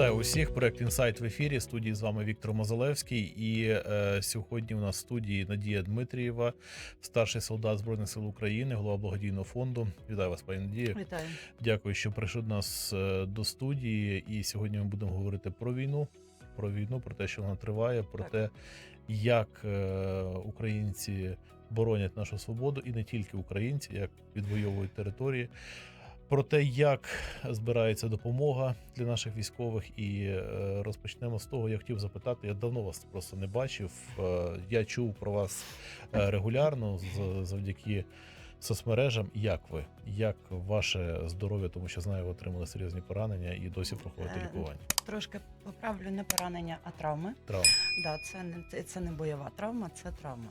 Вітаю усіх. Проект інсайт в ефірі. Студії з вами Віктор Мозалевський. І е, сьогодні у нас в студії Надія Дмитрієва, старший солдат Збройних сил України, голова благодійного фонду. Вітаю вас, пані Надія. Вітаю. Дякую, що прийшли до нас е, до студії. І сьогодні ми будемо говорити про війну, про війну, про те, що вона триває, про Так. те, як е, українці боронять нашу свободу, і не тільки українці, як відвоюють території. Про те, як збирається допомога для наших військових, і е, розпочнемо з того. Я хотів запитати. Я давно вас просто не бачив. Е, я чув про вас е, регулярно завдяки соцмережам. Як ви? Як ваше здоров'я? Тому що знаю, ви отримали серйозні поранення і досі проходите лікування. Трошки поправлю не поранення, а травми. Травм. Да, це не це не бойова травма, це травма.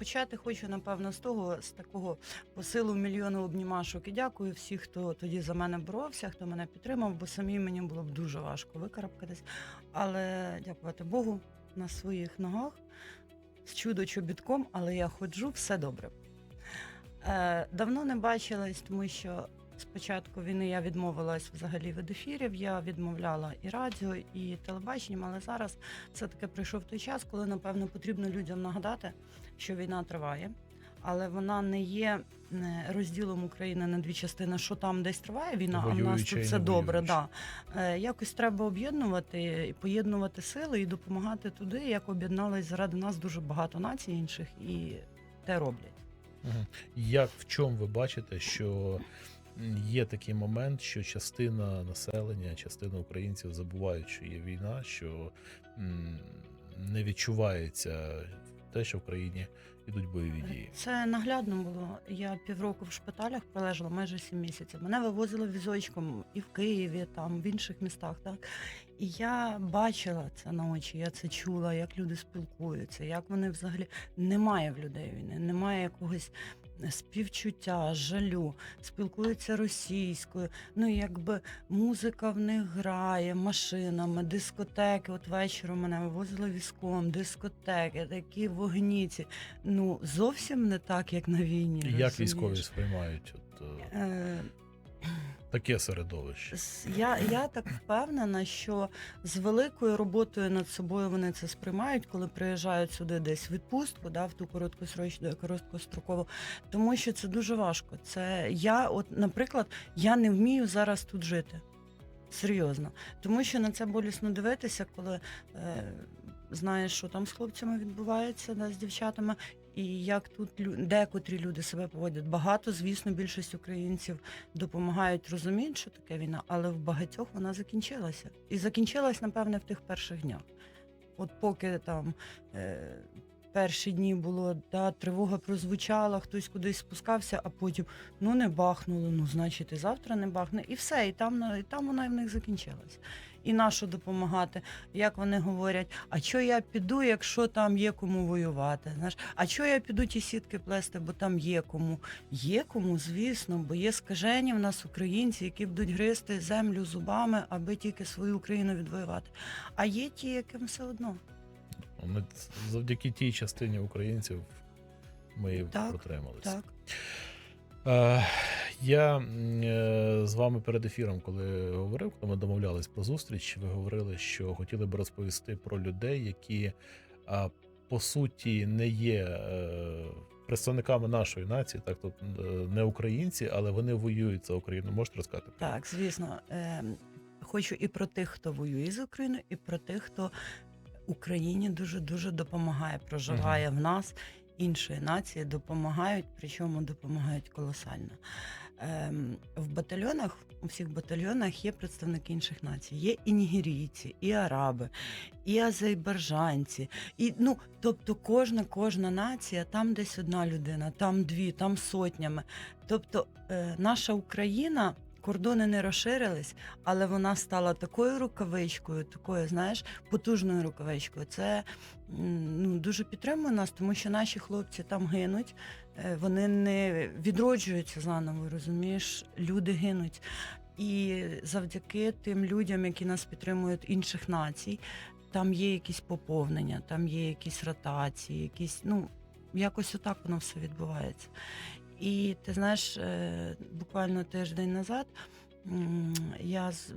Почати хочу, напевно, з того, з такого посилу мільйону обнімашок і дякую всім, хто тоді за мене боровся, хто мене підтримав, бо самі мені було б дуже важко викарабкатись. Але дякувати Богу на своїх ногах з чудо чобітком, але я ходжу, все добре. Е, давно не бачилась, тому що з початку війни я відмовилась взагалі від ефірів. Я відмовляла і радіо, і телебаченням, але зараз все таки прийшов той час, коли напевно потрібно людям нагадати, що війна триває. Але вона не є е, розділом України на дві частини, що там десь триває війна, а в нас тут все добре. Да. Е, якось треба об'єднувати, і поєднувати сили і допомагати туди, як об'єднались заради нас дуже багато націй інших, і те роблять. Як в чому ви бачите, що є такий момент, що частина населення, частина українців забувають, що є війна, що не відчувається те, що в країні йдуть бойові дії. Це наглядно було. Я півроку в шпиталях пролежала майже сім місяців. Мене вивозили візочком і в Києві, там в інших містах. Так і я бачила це на очі. Я це чула, як люди спілкуються, як вони взагалі немає в людей війни, немає якогось співчуття, жалю, спілкуються російською. Ну якби музика в них грає машинами, дискотеки. От вечором мене вивозили візком, дискотеки, такі вогніці. Ну зовсім не так, як на війні. Як розумієш? військові сприймають от, е, Е, таке середовище? Я, я так впевнена, що з великою роботою над собою вони це сприймають, коли приїжджають сюди десь в відпустку, да, в ту короткосрочну, короткострокову, тому що це дуже важко. Це я, от, наприклад, я не вмію зараз тут жити. Серйозно. Тому що на це болісно дивитися, коли е, знаєш, що там з хлопцями відбувається, да, з дівчатами, і як тут декотрі люди себе поводять. Багато, звісно, більшість українців допомагають розуміють, що таке війна, але в багатьох вона закінчилася. І закінчилась, напевне, в тих перших днях. От поки там е, перші дні було, да, тривога прозвучала, хтось кудись спускався, а потім ну не бахнуло, ну значить і завтра не бахне. І все, і там, і там вона і в них закінчилась. І на що допомагати? Як вони говорять, а що я піду, якщо там є кому воювати? Знаєш, а що я піду ті сітки плести, бо там є кому? Є кому, звісно, бо є скажені в нас українці, які будуть гризти землю зубами, аби тільки свою Україну відвоювати. А є ті, яким все одно. Ми завдяки тій частині українців ми Так, протрималися. Так. Е, Я е, з вами перед ефіром, коли говорив, коли ми домовлялись про зустріч, ви говорили, що хотіли б розповісти про людей, які по суті не є е, представниками нашої нації, так тут е, не українці, але вони воюють за Україну. Можете розказати? Так, звісно. Е, хочу і про тих, хто воює з Україною, і про тих, хто Україні дуже дуже допомагає, проживає в нас. Іншої нації допомагають, причому допомагають колосально. Ем, в батальйонах, у всіх батальйонах є представники інших націй. Є і нігерійці, і араби, і азербайджанці. І, ну, тобто кожна, кожна нація, там десь одна людина, там дві, там сотнями. Тобто е, наша Україна. Кордони не розширились, але вона стала такою рукавичкою, такою, знаєш, потужною рукавичкою. Це ну, дуже підтримує нас, тому що наші хлопці там гинуть, е, вони не відроджуються заново, розумієш, люди гинуть. І завдяки тим людям, які нас підтримують інших націй, там є якісь поповнення, там є якісь ротації, якісь, ну, якось отак воно все відбувається. І ти знаєш, е, буквально тиждень назад я з-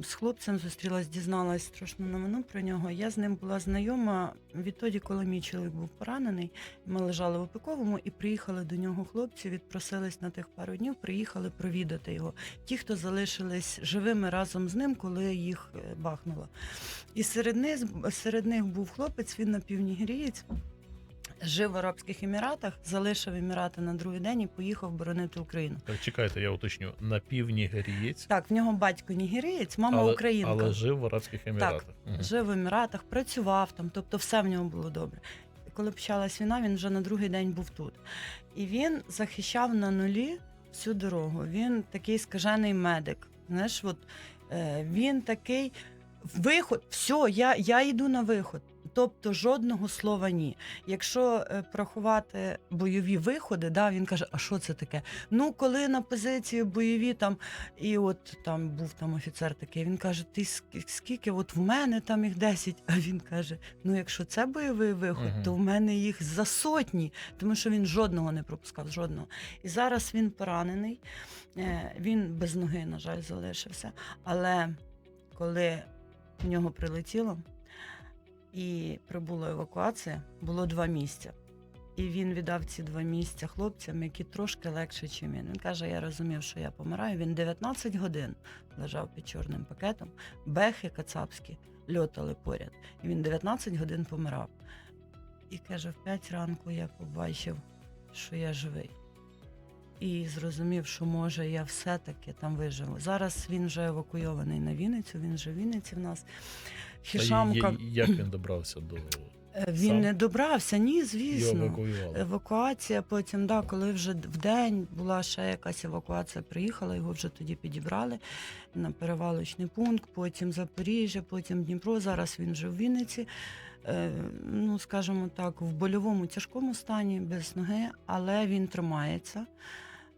з хлопцем зустрілась, дізналась страшну новину про нього. Я з ним була знайома відтоді, коли мій чоловік був поранений. Ми лежали в опіковому і приїхали до нього хлопці, відпросились на тих пару днів, приїхали провідати його. Ті, хто залишились живими разом з ним, коли їх е, бахнуло. І серед них, серед них був хлопець, він напівнігерієць. Жив в Арабських Еміратах, залишив Емірати на другий день і поїхав боронити Україну. Так, чекайте, я уточню. Напівнігерієць, Так, в нього батько нігерієць, мама але, українка. але жив в Арабських Еміратах. Мгм. Жив в Еміратах, працював там, тобто все в нього було добре. Коли почалась війна, він вже на другий день був тут. І він захищав на нулі всю дорогу. Він такий скажений медик. Знаєш, от, е, він такий виход, все, я, я йду на виход. Тобто жодного слова ні. Якщо е, порахувати бойові виходи, да, він каже: а що це таке? Ну, коли на позиції бойові там, і от там був там офіцер такий, він каже: Ти скільки? От в мене там їх 10. А він каже: Ну, якщо це бойовий виход, Мгм. то в мене їх за сотні, тому що він жодного не пропускав, жодного. І зараз він поранений, е, він без ноги, на жаль, залишився. Але коли в нього прилетіло і прибула евакуація, було два місця. І він віддав ці два місця хлопцям, які трошки легше, ніж він. Він каже: я розумів, що я помираю. Він 19 годин лежав під чорним пакетом, бехи кацапські льотали поряд. І він 19 годин помирав. І каже: в 5 ранку я побачив, що я живий. І зрозумів, що може я все-таки там виживу. Зараз він вже евакуйований на Вінницю, він вже в Вінниці в нас. Та Хішамка, й- як він добрався до е, він сам? не добрався, ні, звісно. евакуювали? Евакуація, потім, да, коли вже в день була ще якась евакуація, приїхала, його вже тоді підібрали на перевалочний пункт, потім Запоріжжя, потім Дніпро. Зараз він вже в Вінниці. Е, ну, скажімо так, в больовому тяжкому стані, без ноги, але він тримається.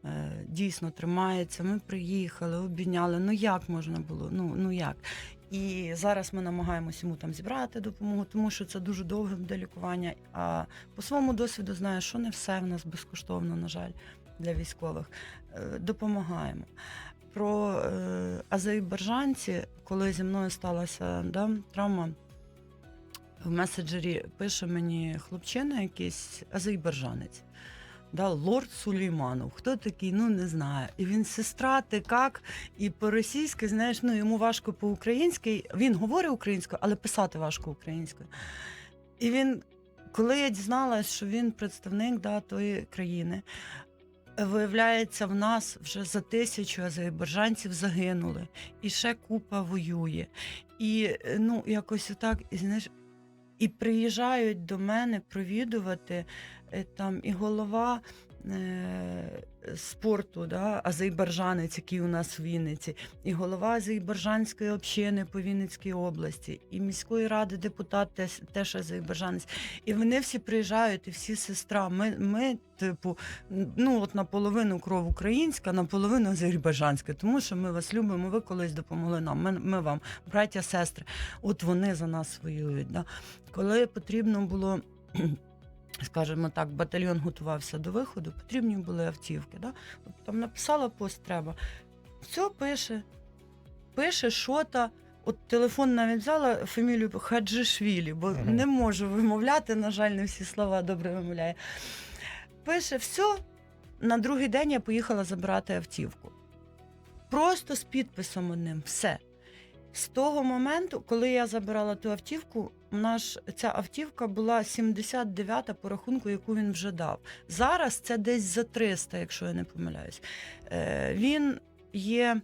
Е, Дійсно тримається. Ми приїхали, обійняли. Ну як можна було? Ну, ну як? І зараз ми намагаємося йому там зібрати допомогу, тому що це дуже довге буде лікування. А по своєму досвіду знаю, що не все в нас безкоштовно, на жаль, для військових. Е, Допомагаємо. Про е, азербайджанці, коли зі мною сталася да, травма, в меседжері пише мені хлопчина, якийсь азербайджанець. Да, лорд Сулейманов. Хто такий? Ну не знаю. І він сестра, ти як? І по-російськи, знаєш, ну йому важко по-українськи. Він говорить українською, але писати важко українською. І він, коли я дізналась, що він представник да, тої країни, виявляється, в нас вже за тисячу азербайджанців загинули, і ще купа воює. І ну, якось отак, і знаєш, і приїжджають до мене провідувати там і голова. е, Спорту, да, азербайджанець, який у нас в Вінниці, і голова азербайджанської общини по Вінницькій області, і міської ради депутат теж, теж азербайджанець. І вони всі приїжджають, і всі сестра. Ми, ми, типу, ну от наполовину кров українська, наполовину азербайджанська, тому що ми вас любимо, ви колись допомогли нам. Ми, ми вам, браття, сестри. От вони за нас воюють. Да. Коли потрібно було. Скажімо так, батальйон готувався до виходу, потрібні були автівки. Да? От там написала пост треба. Все пише, пише, що та. От телефон навіть взяла фамілію Хаджишвілі, бо Мгм. не можу вимовляти, на жаль, не всі слова добре вимовляє. Пише, все, на другий день я поїхала забирати автівку. Просто з підписом одним, все. З того моменту, коли я забирала ту автівку, наш, ця автівка була 79-та по рахунку, яку він вже дав. Зараз це десь за 300, якщо я не помиляюсь. Е, він є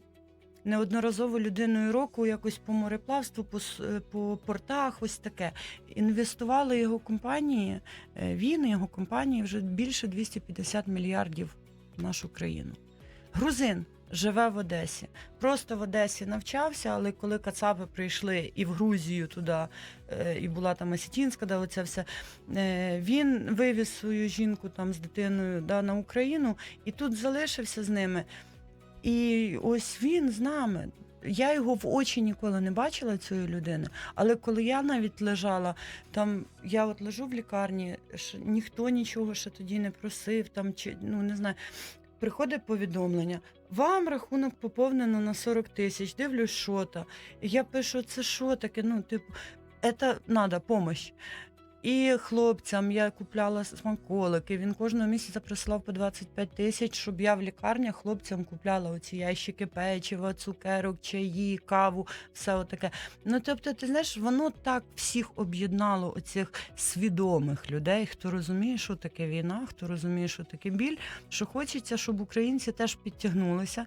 неодноразово людиною року, якось по мореплавству, по, е, по портах, ось таке. Інвестували його компанії, е, він і його компанії вже більше 250 мільярдів в нашу країну. Грузин живе в Одесі. Просто в Одесі навчався, але коли Кацапи прийшли і в Грузію туди, е, і була там Осетінська, да, оця вся, е, він вивіз свою жінку там з дитиною да, на Україну і тут залишився з ними. І ось він з нами. Я його в очі ніколи не бачила цієї людини, але коли я навіть лежала, там я от лежу в лікарні, ніхто нічого ще тоді не просив, там чи ну не знаю. Приходить повідомлення. Вам рахунок поповнено на 40 тисяч. Дивлюсь, що то. І Я пишу, це що таке? Ну, типу, це треба допомога. І хлопцям я купляла смаколики. Він кожного місяця присилав по 25 тисяч, щоб я в лікарнях хлопцям купляла оці ящики печива, цукерок, чаї, каву, все отаке. Ну тобто, ти знаєш, воно так всіх об'єднало оцих свідомих людей, хто розуміє, що таке війна, хто розуміє, що таке біль, що хочеться, щоб українці теж підтягнулися.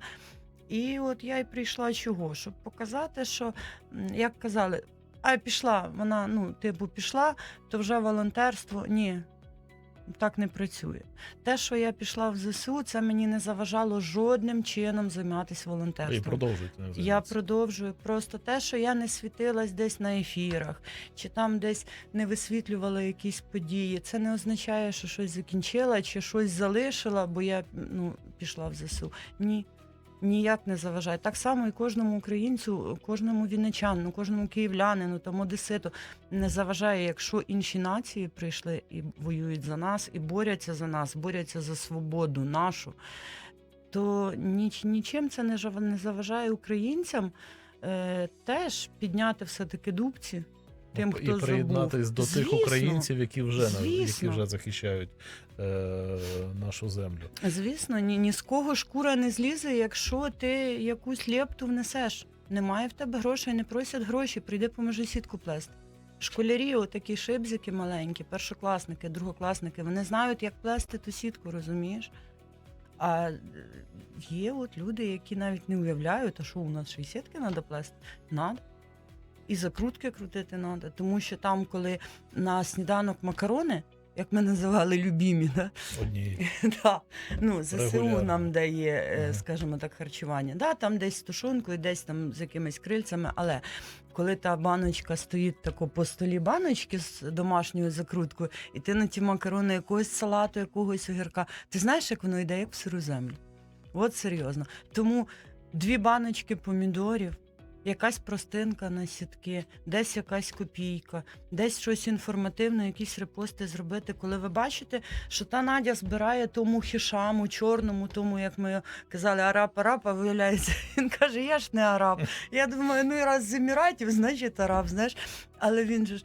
І от я й прийшла чого? Щоб показати, що як казали, а пішла, вона, ну, типу, пішла, то вже волонтерство. Ні, так не працює. Те, що я пішла в ЗСУ, це мені не заважало жодним чином займатися волонтерством. І продовжуйте не Я продовжую. Просто те, що я не світилась десь на ефірах, чи там десь не висвітлювала якісь події, це не означає, що щось закінчила чи щось залишила, бо я ну, пішла в ЗСУ. Ні. Ніяк не заважає. Так само і кожному українцю, кожному вінничанину, кожному київлянину, там одеситу не заважає, якщо інші нації прийшли і воюють за нас, і борються за нас, борються за свободу нашу, то ніч, нічим це не, заважає українцям е, теж підняти все-таки дубці. Тим, хто і хто приєднатись забув. до тих українців, які вже які вже захищають е, нашу землю. Звісно, ні, ні з кого шкура не злізе, якщо ти якусь лепту внесеш. Немає в тебе грошей, не просять гроші, прийди поможи сітку плести. Школярі, отакі шибзики маленькі, першокласники, другокласники, вони знають, як плести ту сітку, розумієш? А е, є от люди, які навіть не уявляють, а що у нас ще й сітки треба плести? Надо. І закрутки крутити треба. Тому що там, коли на сніданок макарони, як ми називали любімі, да? Однієї. Да. Ну, ЗСУ Регулярно. нам дає, е, Ага. скажімо так, харчування. Да, там десь з тушонкою, десь там з якимись крильцями, але коли та баночка стоїть тако по столі баночки з домашньою закруткою, і ти на ті макарони якогось салату, якогось огірка, ти знаєш, як воно йде, як в сиру землю. От серйозно. Тому дві баночки помідорів. Якась простинка на сітки, десь якась копійка, десь щось інформативне, якісь репости зробити. Коли ви бачите, що та Надя збирає тому хішаму, чорному, тому, як ми казали, араб, араб, а виявляється, він каже, я ж не араб. Я думаю, ну і раз з Еміратів, значить араб, знаєш. Але він же ж.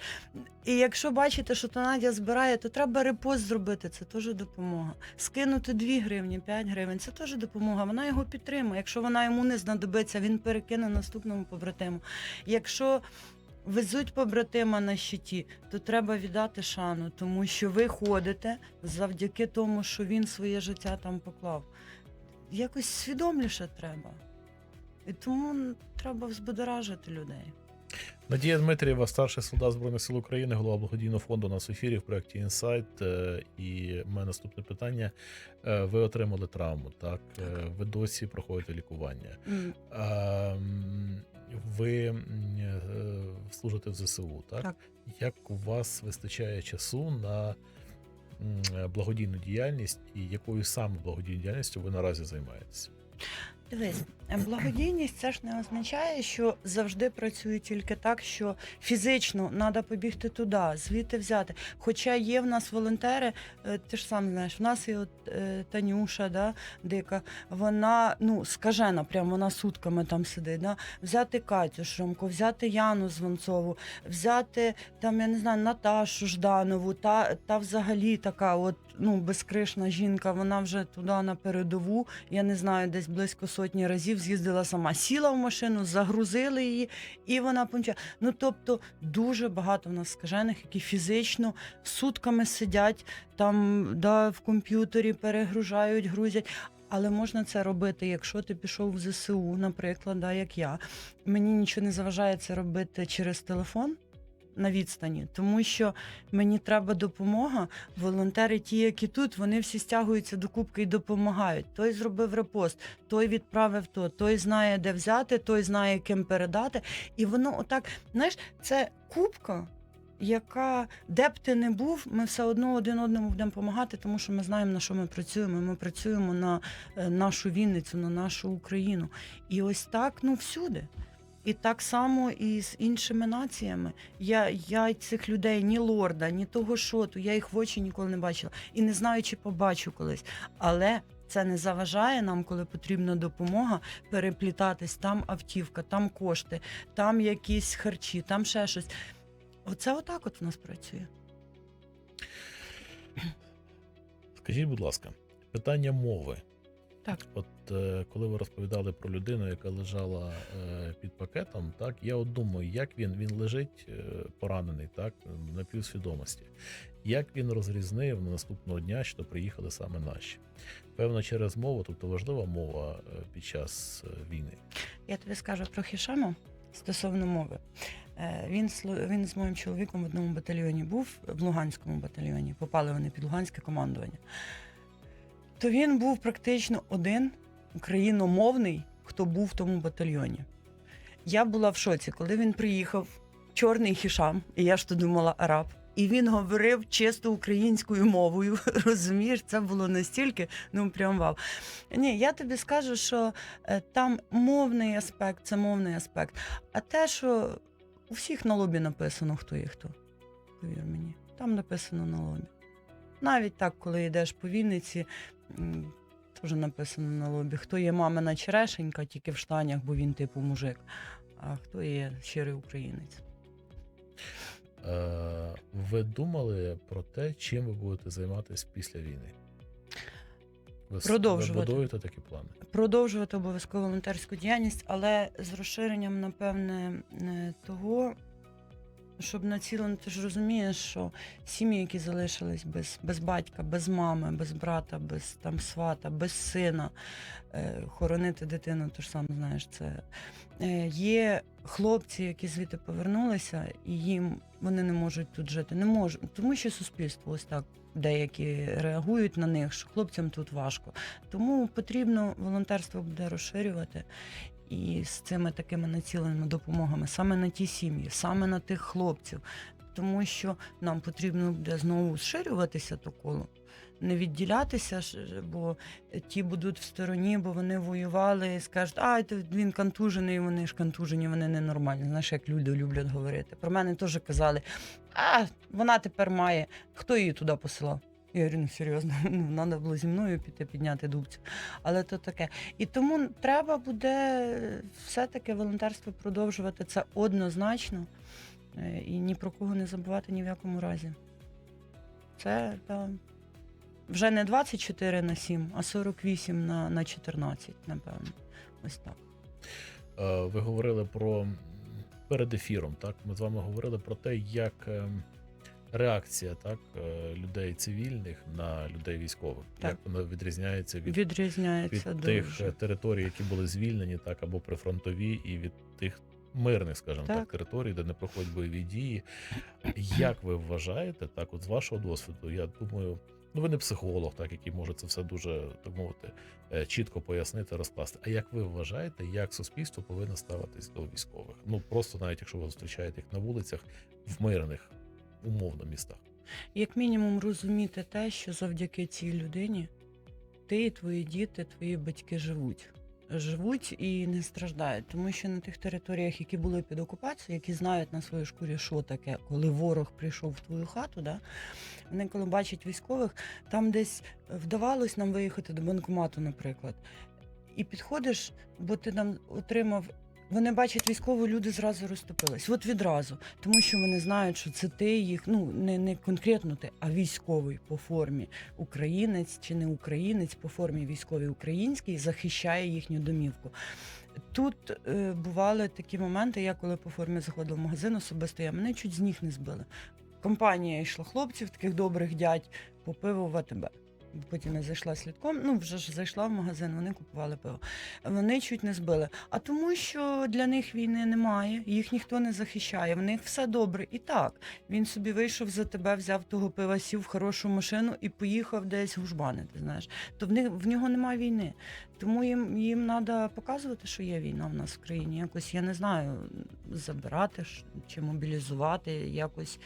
І якщо бачите, що Надя збирає, то треба репост зробити, це теж допомога. Скинути 2 гривні, 5 гривень, це теж допомога. Вона його підтримує. Якщо вона йому не знадобиться, він перекине наступному побратиму. Якщо везуть побратима на щиті, то треба віддати шану, тому що ви ходите завдяки тому, що він своє життя там поклав. Якось свідоміше треба. І тому треба взбудоражити людей. Надія Дмитрієва, старший солдат Збройних сил України, голова благодійного фонду у нас в ефірі в проєкті Інсайт. І в мене наступне питання. Е, Ви отримали травму, так? Е, Ви досі проходите лікування. М, ви е, служите в ЗСУ, так? Так. Як у вас вистачає часу на благодійну діяльність і якою саме благодійною діяльністю ви наразі займаєтесь? Дивись, благодійність це ж не означає, що завжди працює тільки так, що фізично треба побігти туди, звідти взяти. Хоча є в нас волонтери, е, ти ж сам знаєш, в нас є от е, Танюша, да, дика, вона ну скажена, прям вона сутками там сидить. Да? Взяти Катю Шромко, взяти Яну Звонцову, взяти там, я не знаю, Наташу Жданову, та, та взагалі така, от ну безкришна жінка, вона вже туди на передову я не знаю, десь близько сотні разів з'їздила сама. Сіла в машину, загрузили її, і вона помчала. Ну тобто дуже багато в нас скажених, які фізично сутками сидять там, да, в комп'ютері перегружають, грузять. Але можна це робити, якщо ти пішов в ЗСУ, наприклад, да, як я. Мені нічого не заважає це робити через телефон на відстані, тому що мені треба допомога. Волонтери, ті, які тут, вони всі стягуються до кубки і допомагають. Той зробив репост, той відправив то, той знає, де взяти, той знає, ким передати. І воно отак, знаєш, це кубка. Яка де б ти не був, ми все одно один одному будемо допомагати, тому що ми знаємо на що ми працюємо. Ми працюємо на е, нашу Вінницю, на нашу Україну. І ось так, ну всюди. І так само і з іншими націями. Я, я цих людей ні лорда, ні того шоту, я їх в очі ніколи не бачила і не знаю, чи побачу колись. Але це не заважає нам, коли потрібна допомога, переплітатись. Там автівка, там кошти, там якісь харчі, там ще щось. Оце отак от в нас працює. Скажіть, будь ласка, питання мови. Так. От е, коли ви розповідали про людину, яка лежала е, під пакетом, так я от думаю, як він він лежить е, поранений, так на півсвідомості. Як він розрізнив на наступного дня, що приїхали саме наші? Певно, через мову, тобто важлива мова е, під час е, війни. Я тобі скажу про Хішама стосовно мови. Е, Він, він з моїм чоловіком в одному батальйоні був, в Луганському батальйоні, попали вони під Луганське командування. То він був практично один україномовний, хто був в тому батальйоні. Я була в шоці, коли він приїхав, чорний хішам, і я ж то думала араб. І він говорив чисто українською мовою. Розумієш, це було настільки, ну прям вау. Ні, я тобі скажу, що е, там мовний аспект, це мовний аспект. А те, що у всіх на лобі написано, хто є хто. Повір мені, там написано на лобі. Навіть так, коли йдеш по Вінниці, теж написано на лобі, хто є мамина черешенька, тільки в штанях, бо він типу мужик, а хто є щирий українець. Е, ви думали про те, чим ви будете займатися після війни? Ви, Продовжувати. Ви будуєте такі плани? продовжувати обов'язково волонтерську діяльність, але з розширенням, напевне, е, того, щоб націлено, ти ж розумієш, що сім'ї, які залишились без, без батька, без мами, без брата, без там свата, без сина, е, хоронити дитину, ти ж сам знаєш, це е, є хлопці, які звідти повернулися, і їм вони не можуть тут жити. Не можуть, тому що суспільство ось так. Деякі реагують на них, що хлопцям тут важко. Тому потрібно волонтерство буде розширювати і з цими такими націленими допомогами саме на ті сім'ї, саме на тих хлопців. Тому що нам потрібно буде знову зширюватися то коло, не відділятися, бо ті будуть в стороні, бо вони воювали і скажуть, а він контужений, вони ж контужені, вони ненормальні. Знаєш, як люди люблять говорити. Про мене теж казали, а вона тепер має. Хто її туди посилав? Я говорю, ну серйозно, ну треба було зі мною піти підняти дубцю. Але то таке. І тому треба буде все-таки волонтерство продовжувати це однозначно Е, і ні про кого не забувати ні в якому разі. Це та, вже не 24 на 7, а 48 на, на 14, напевно. Ось так. Е, Ви говорили про перед ефіром. Так, ми з вами говорили про те, як ем, реакція так е, людей цивільних на людей військових, Так. як вона відрізняється від, від Відрізняється тих дуже. е, територій, які були звільнені, так або прифронтові, і від тих мирних, скажімо так, Так. територій, де не проходять бойові дії. Як ви вважаєте, так, от з вашого досвіду, я думаю. Ну, ви не психолог, так який може це все дуже так мовити е, чітко пояснити, розкласти. А як ви вважаєте, як суспільство повинно ставитись до військових? Ну просто навіть якщо ви зустрічаєте їх на вулицях в мирних, умовно містах. Як мінімум розуміти те, що завдяки цій людині ти твої діти, твої батьки живуть. Живуть і не страждають, тому що на тих територіях, які були під окупацією, які знають на своїй шкурі, що таке, коли ворог прийшов в твою хату, да, вони коли бачать військових, там десь вдавалось нам виїхати до банкомату, наприклад. І підходиш, бо ти там отримав. Вони бачать військову, люди зразу розтопились. От відразу. Тому що вони знають, що це ти їх, ну не, не конкретно ти, а військовий по формі українець чи не українець по формі військовий український захищає їхню домівку. Тут е, бували такі моменти, я коли по формі заходила в магазин, особисто я мене чуть з ніг не збили. Компанія йшла хлопців, таких добрих дядь, по пиву в АТБ. Потім я зайшла слідком, ну вже ж зайшла в магазин, вони купували пиво. Вони чуть не збили. А тому, що для них війни немає, їх ніхто не захищає, в них все добре. І так, він собі вийшов за тебе, взяв того пива, сів в хорошу машину і поїхав десь гужбанити. Знаєш, то в них в нього немає війни. Тому їм їм треба показувати, що є війна в нас в країні. Якось я не знаю, забирати чи мобілізувати, якось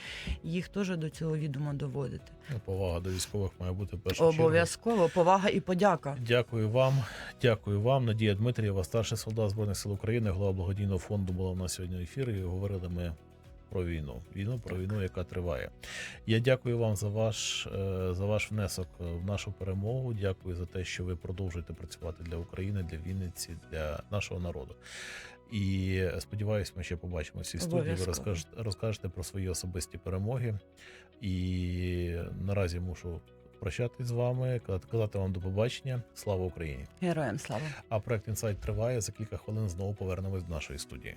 їх теж до цього відома доводити. Ну, повага до військових має бути в чергу. Обов'язково повага і подяка. Дякую вам. Дякую вам. Надія Дмитрієва, старший солдат Збройних сил України, голова благодійного фонду була у нас сьогодні в ефірі. Говорили ми про війну. Війну про війну, яка триває. Я дякую вам за ваш, е, за ваш внесок в нашу перемогу. Дякую за те, що ви продовжуєте працювати для України, для Вінниці, для нашого народу. І сподіваюся, ми ще побачимося в цій студії. Ви розкажете, розкажете про свої особисті перемоги. І наразі мушу прощатись з вами, казати вам до побачення. Слава Україні! Героям слава. А проект інсайт триває. За кілька хвилин знову повернемось до нашої студії.